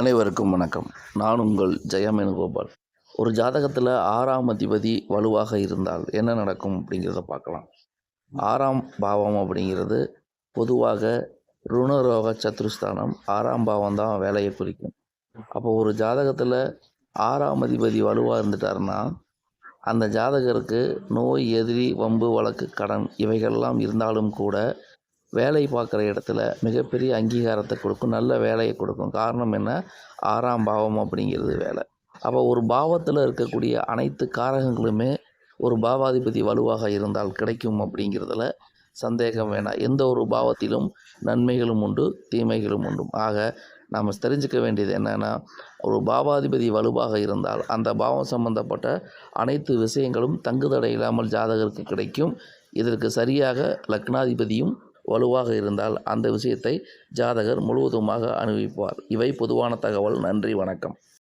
அனைவருக்கும் வணக்கம். நான் உங்கள் ஜெயம் வேணுகோபால். ஒரு ஜாதகத்தில் ஆறாம் அதிபதி வலுவாக இருந்தால் என்ன நடக்கும் அப்படிங்கிறத பார்க்கலாம். ஆறாம் பாவம் அப்படிங்கிறது பொதுவாக ருணரோக சத்ருஸ்தானம் ஆறாம் பாவம் தான் வேலையை குறிக்கும். அப்போ ஒரு ஜாதகத்தில் ஆறாம் அதிபதி வலுவாக இருந்துட்டாருன்னா அந்த ஜாதகருக்கு நோய் எதிரி வம்பு வழக்கு கடன் இவைகள்லாம் இருந்தாலும் கூட வேலை பார்க்குற இடத்துல மிகப்பெரிய அங்கீகாரத்தை கொடுக்கும் நல்ல வேலையை கொடுக்கும். காரணம் என்ன? ஆறாம் பாவம் அப்படிங்கிறது வேலை. அப்போ ஒரு பாவத்தில் இருக்கக்கூடிய அனைத்து காரகங்களுமே ஒரு பாவாதிபதி வலுவாக இருந்தால் கிடைக்கும் அப்படிங்கிறதுல சந்தேகம் வேணாம். எந்த ஒரு பாவத்திலும் நன்மைகளும் உண்டு தீமைகளும் உண்டு. ஆக நாம் தெரிஞ்சுக்க வேண்டியது என்னென்னா ஒரு பாவாதிபதி வலுவாக இருந்தால் அந்த பாவம் சம்பந்தப்பட்ட அனைத்து விஷயங்களும் தங்குதடை இல்லாமல் ஜாதகருக்கு கிடைக்கும். இதற்கு சரியாக லக்னாதிபதியும் வலுவாக இருந்தால் அந்த விஷயத்தை ஜாதகர் முழுவதுமாக அனுபவிப்பார். இவை பொதுவான தகவல். நன்றி. வணக்கம்.